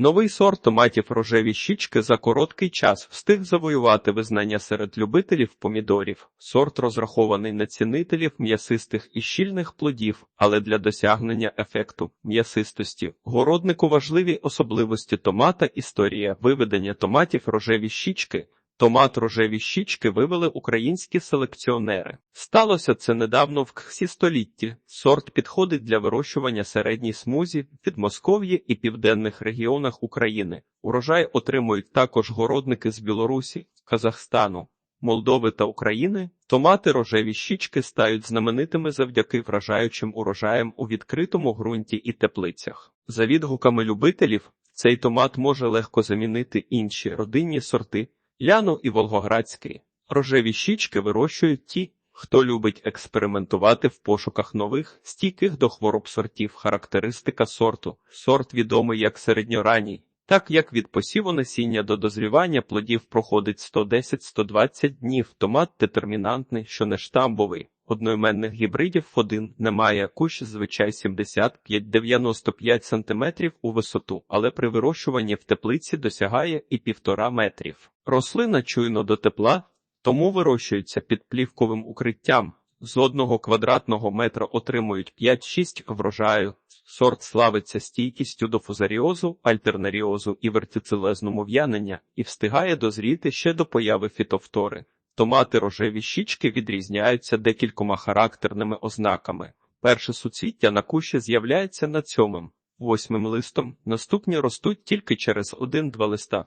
Новий сорт томатів рожеві щічки за короткий час встиг завоювати визнання серед любителів помідорів. Сорт розрахований на цінителів м'ясистих і щільних плодів, але для досягнення ефекту м'ясистості городнику важливі особливості томата історія виведення томатів рожеві щічки. Томат рожеві щічки вивели українські селекціонери. Сталося це недавно в ксі столітті. Сорт підходить для вирощування середній смузі від Москов'ї і південних регіонах України. Урожай отримують також городники з Білорусі, Казахстану, Молдови та України. Томати рожеві щічки стають знаменитими завдяки вражаючим урожаям у відкритому ґрунті і теплицях. За відгуками любителів, цей томат може легко замінити інші родинні сорти. Ляну і Волгоградський. Рожеві щічки вирощують ті, хто любить експериментувати в пошуках нових, стійких до хвороб сортів. Характеристика сорту. Сорт відомий як середньоранній. Так як від посіву насіння до дозрівання плодів проходить 110-120 днів, томат детермінантний, що не штамбовий. Одноіменних гібридів один немає, кущ звичай 75-95 см у висоту, але при вирощуванні в теплиці досягає і півтора метрів. Рослина чуйно до тепла, тому вирощується під плівковим укриттям. З одного квадратного метра отримують 5-6 врожаю. Сорт славиться стійкістю до фузаріозу, альтернаріозу і вертицелезному в'янення і встигає дозріти ще до появи фітофтори. Томати рожеві щічки відрізняються декількома характерними ознаками. Перше суцвіття на кущі з'являється над сьомим, восьмим листом, наступні ростуть тільки через один-два листа.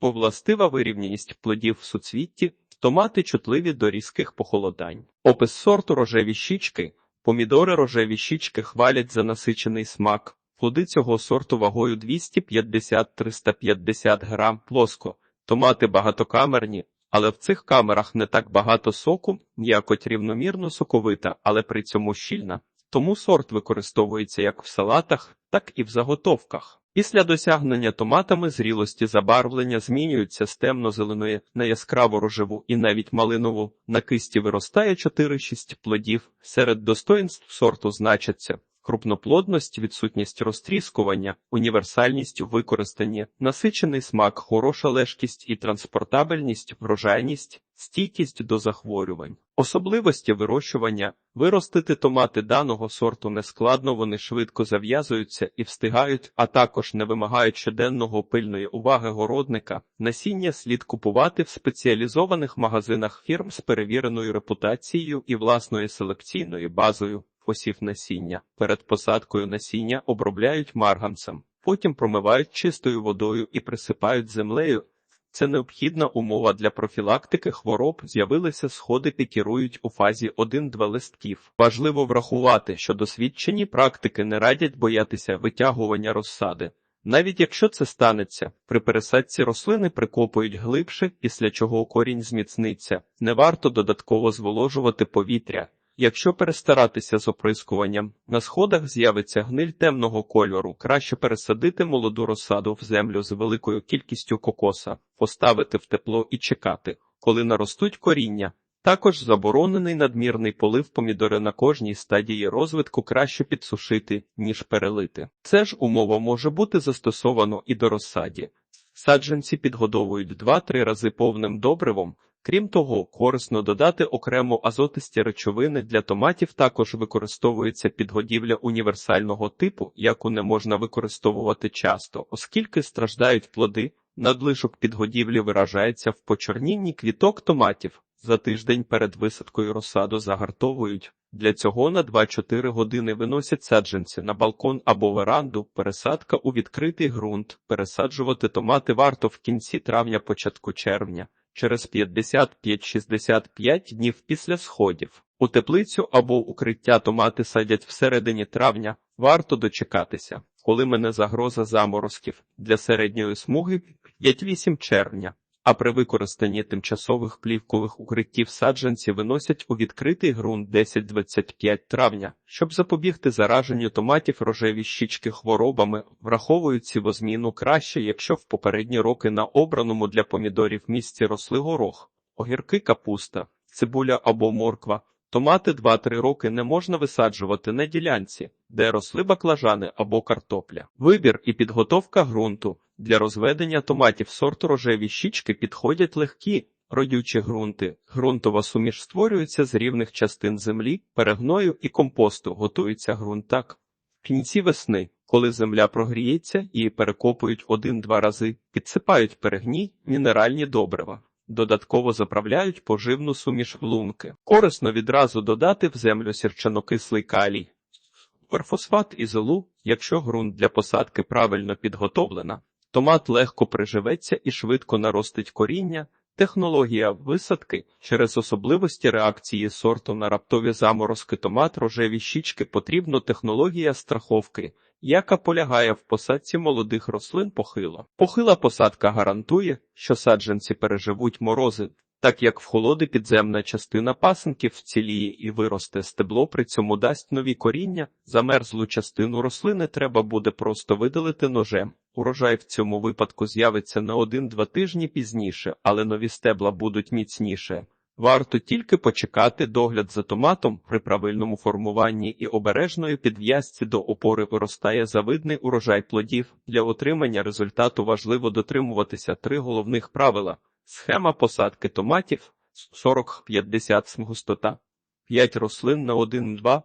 Повластива вирівняність плодів в суцвітті, томати чутливі до різких похолодань. Опис сорту рожеві щічки. Помідори рожеві щічки хвалять за насичений смак. Плоди цього сорту вагою 250-350 грам плоско. Томати багатокамерні, але в цих камерах не так багато соку, м'якоть рівномірно соковита, але при цьому щільна. Тому сорт використовується як в салатах, так і в заготовках. Після досягнення томатами зрілості забарвлення змінюються з темно-зеленої на яскраво рожеву і навіть малинову. На кисті виростає 4-6 плодів. Серед достоїнств сорту значаться крупноплодність, відсутність розтріскування, універсальність у використанні, насичений смак, хороша лежкість і транспортабельність, врожайність, стійкість до захворювань. Особливості вирощування виростити томати даного сорту нескладно, вони швидко зав'язуються і встигають, а також не вимагають щоденного пильної уваги городника. Насіння слід купувати в спеціалізованих магазинах фірм з перевіреною репутацією і власною селекційною базою. Посів насіння. Перед посадкою насіння обробляють марганцем, потім промивають чистою водою і присипають землею. Це необхідна умова для профілактики хвороб. З'явилися сходи, пікірують у фазі 1-2 листків. Важливо врахувати, що досвідчені практики не радять боятися витягування розсади. Навіть якщо це станеться, при пересадці рослини прикопують глибше, після чого корінь зміцниться. Не варто додатково зволожувати повітря. Якщо перестаратися з оприскуванням, на сходах з'явиться гниль темного кольору, краще пересадити молоду розсаду в землю з великою кількістю кокоса, поставити в тепло і чекати, коли наростуть коріння. Також заборонений надмірний полив помідори на кожній стадії розвитку краще підсушити, ніж перелити. Це ж умова може бути застосовано і до розсаді. Саджанці підгодовують 2-3 рази повним добривом. Крім того, корисно додати окремо азотисті речовини для томатів також використовується підгодівля універсального типу, яку не можна використовувати часто, оскільки страждають плоди, надлишок підгодівлі виражається в почорнінні квіток томатів. За тиждень перед висадкою розсаду загартовують. Для цього на 2-4 години виносять саджанці на балкон або веранду, пересадка у відкритий ґрунт. Пересаджувати томати варто в кінці травня, початку червня через 55-65 днів після сходів. У теплицю або укриття томати садять всередині травня, варто дочекатися, коли мене загроза заморозків для середньої смуги 5-8 червня. А при використанні тимчасових плівкових укриттів саджанці виносять у відкритий ґрунт 10-25 травня, щоб запобігти зараженню томатів рожеві щічки хворобами, враховують сівозміну краще, якщо в попередні роки на обраному для помідорів місці росли горох, огірки капуста, цибуля або морква. Томати 2-3 роки не можна висаджувати на ділянці, де росли баклажани або картопля. Вибір і підготовка ґрунту. Для розведення томатів сорту рожеві щічки підходять легкі, родючі ґрунти. Ґрунтова суміш створюється з рівних частин землі, перегною і компосту. Готується ґрунт так. В кінці весни, коли земля прогріється, її перекопують один-два рази, підсипають перегній, мінеральні добрива. Додатково заправляють поживну суміш в лунки. Корисно відразу додати в землю сірчанокислий калій. Перфосфат і золу, якщо ґрунт для посадки правильно підготовлена, томат легко приживеться і швидко наростить коріння. Технологія висадки через особливості реакції сорту на раптові заморозки томат рожеві щічки потрібна технологія страховки, яка полягає в посадці молодих рослин похило. Похила посадка гарантує, що саджанці переживуть морози, так як в холоди підземна частина пасинків вціліє і виросте стебло, при цьому дасть нові коріння, замерзлу частину рослини треба буде просто видалити ножем. Урожай в цьому випадку з'явиться на один-два тижні пізніше, але нові стебла будуть міцніше. Варто тільки почекати догляд за томатом при правильному формуванні і обережної підв'язці до опори виростає завидний урожай плодів. Для отримання результату важливо дотримуватися три головних правила: схема посадки томатів 40-50 густота, 5 рослин на 1-2,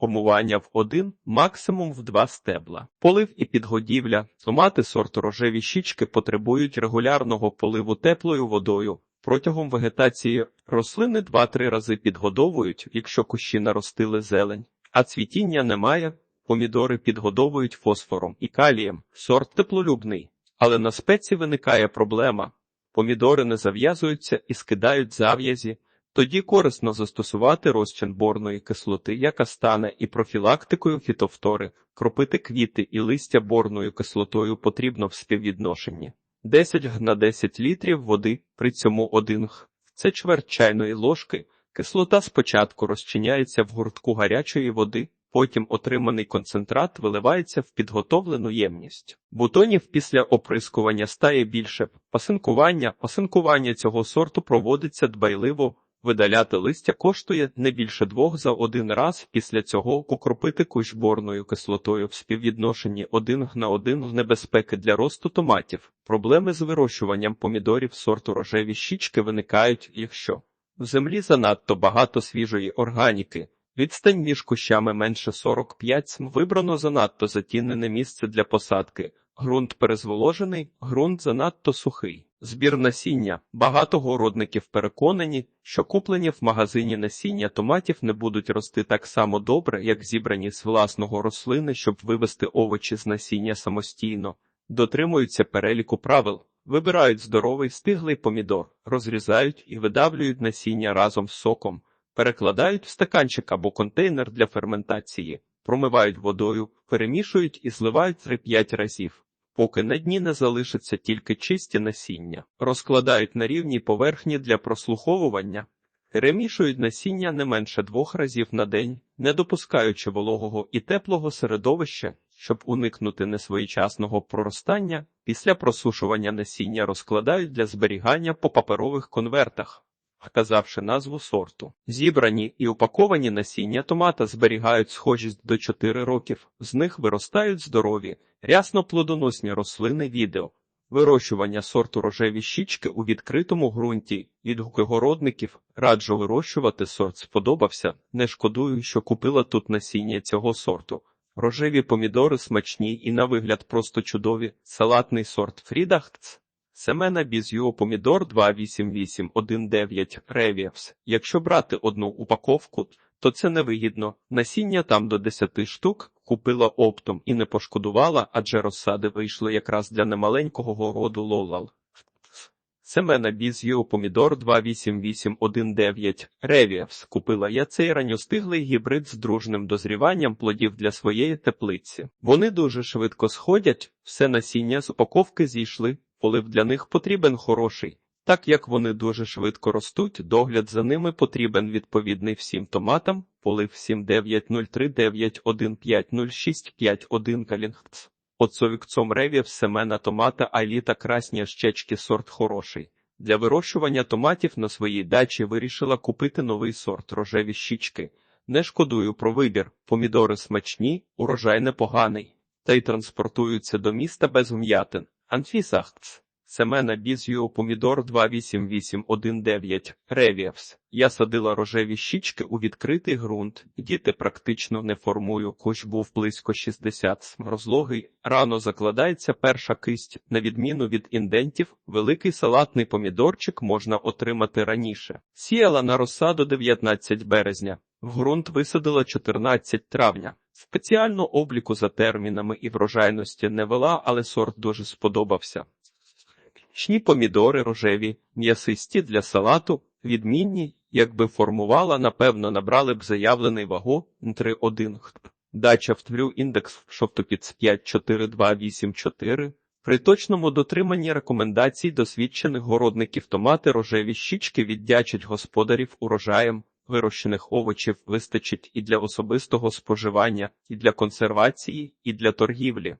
формування в один, максимум в два стебла. Полив і підгодівля. Томати сорту рожеві щічки потребують регулярного поливу теплою водою. Протягом вегетації рослини 2-3 рази підгодовують, якщо кущі наростили зелень, а цвітіння немає. Помідори підгодовують фосфором і калієм. Сорт теплолюбний, але на спеці виникає проблема. Помідори не зав'язуються і скидають зав'язі. Тоді корисно застосувати розчин борної кислоти, яка стане і профілактикою фітофтори, кропити квіти і листя борною кислотою потрібно в співвідношенні. 10 г на 10 літрів води, при цьому 1 г. Це чверть чайної ложки. Кислота спочатку розчиняється в гуртку гарячої води, потім отриманий концентрат виливається в підготовлену ємність. Бутонів після оприскування стає більше. Пасинкування. Пасинкування цього сорту проводиться дбайливо. Видаляти листя коштує не більше двох за один раз. Після цього укропити кущ борною кислотою в співвідношенні 1 на 1 в небезпеки для росту томатів. Проблеми з вирощуванням помідорів сорту рожеві щічки виникають, якщо в землі занадто багато свіжої органіки. Відстань між кущами менше 45 см вибрано занадто затінене місце для посадки. Грунт перезволожений, ґрунт занадто сухий. Збір насіння. Багато городників переконані, що куплені в магазині насіння томатів не будуть рости так само добре, як зібрані з власного рослини, щоб вивести овочі з насіння самостійно. Дотримуються переліку правил, вибирають здоровий стиглий помідор, розрізають і видавлюють насіння разом з соком, перекладають в стаканчик або контейнер для ферментації, промивають водою, перемішують і зливають 3-5 разів поки на дні не залишаться тільки чисті насіння, розкладають на рівній поверхні для прослуховування, перемішують насіння не менше двох разів на день, не допускаючи вологого і теплого середовища, щоб уникнути несвоєчасного проростання, після просушування насіння розкладають для зберігання по паперових конвертах. Вказавши назву сорту, зібрані і упаковані насіння томата зберігають схожість до 4 років, з них виростають здорові, рясно плодоносні рослини відео. Вирощування сорту рожеві щічки у відкритому ґрунті, відгуки городників, раджу вирощувати сорт сподобався, не шкодую, що купила тут насіння цього сорту. Рожеві помідори смачні і на вигляд просто чудові, салатний сорт Фрідахтс. Семена Біз'юо помідор 28819 Ревіавс. Якщо брати одну упаковку, то це невигідно. Насіння там до 10 штук купила оптом і не пошкодувала, адже розсади вийшли якраз для немаленького городу Лолал. Семена Біз'юо помідор 28819 Ревіавс. Купила я цей ранньостиглий гібрид з дружним дозріванням плодів для своєї теплиці. Вони дуже швидко сходять, все насіння з упаковки зійшли. Полив для них потрібен хороший, так як вони дуже швидко ростуть, догляд за ними потрібен відповідний всім томатам, полив 7903915065 калінгц. Оцовікцом ревів семена томата Айліта красні щечки сорт хороший. Для вирощування томатів на своїй дачі вирішила купити новий сорт рожеві щічки. Не шкодую про вибір. Помідори смачні, урожай непоганий. Та й транспортуються до міста без вм'ятин. Анфісахц. Семена Біз'ю помідор 28819 Ревіавс. Я садила рожеві щічки у відкритий ґрунт. Діти практично не формую, хоч був близько 60 розлогий. Рано закладається перша кисть. На відміну від індентів, великий салатний помідорчик можна отримати раніше. Сіяла на розсаду 19 березня. В ґрунт висадила 14 травня. Спеціально обліку за термінами і врожайності не вела, але сорт дуже сподобався. Шні помідори рожеві, м'ясисті для салату, відмінні, якби формувала, напевно, набрали б заявлений вагу 3,1 Дача в тлю індекс шовтопіц 54284. При точному дотриманні рекомендацій досвідчених городників томати рожеві щічки віддячать господарів урожаєм. Вирощених овочів вистачить і для особистого споживання, і для консервації, і для торгівлі.